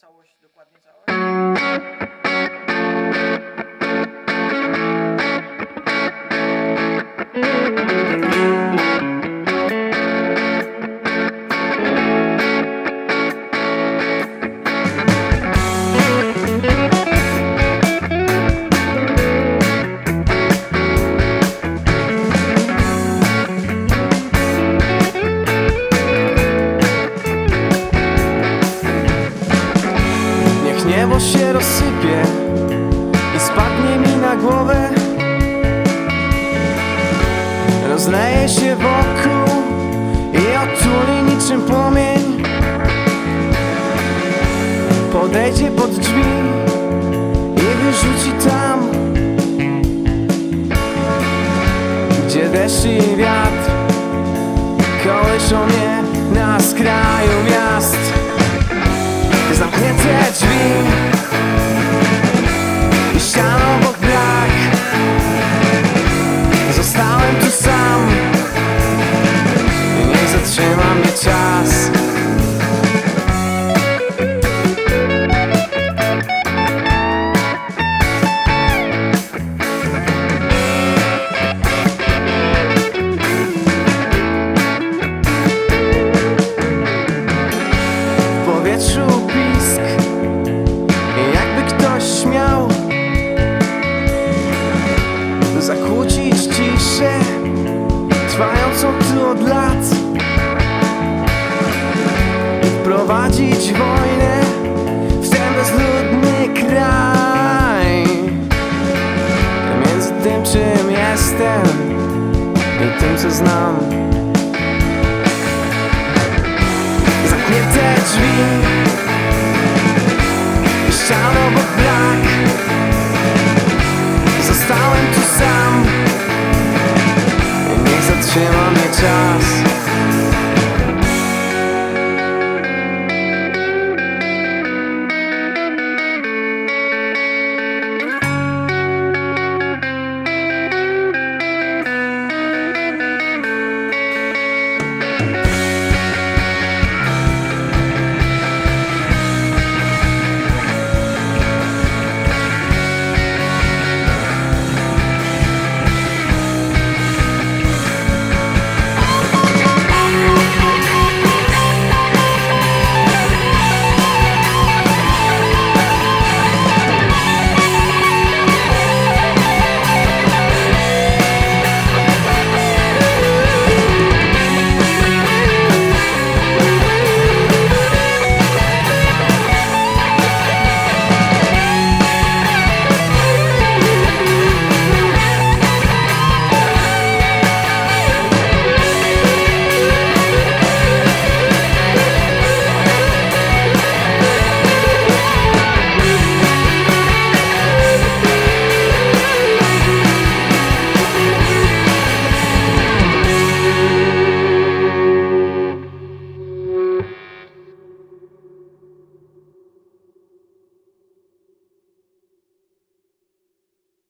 całość, dokładnie całość. I spadnie mi na głowę. Rozleje się wokół i otuli niczym płomień. Podejdzie pod drzwi i wyrzuci tam Gdzie deszcz i wiatr kołyszą mnie na skraju miast. Zamknięte drzwi I wprowadzić wojnę W ten bezludny kraj. Między tym czym jestem I tym co znam. Zamknięte drzwi i ścian obok brak. Zostałem tu sam i Niech zatrzyma mnie czas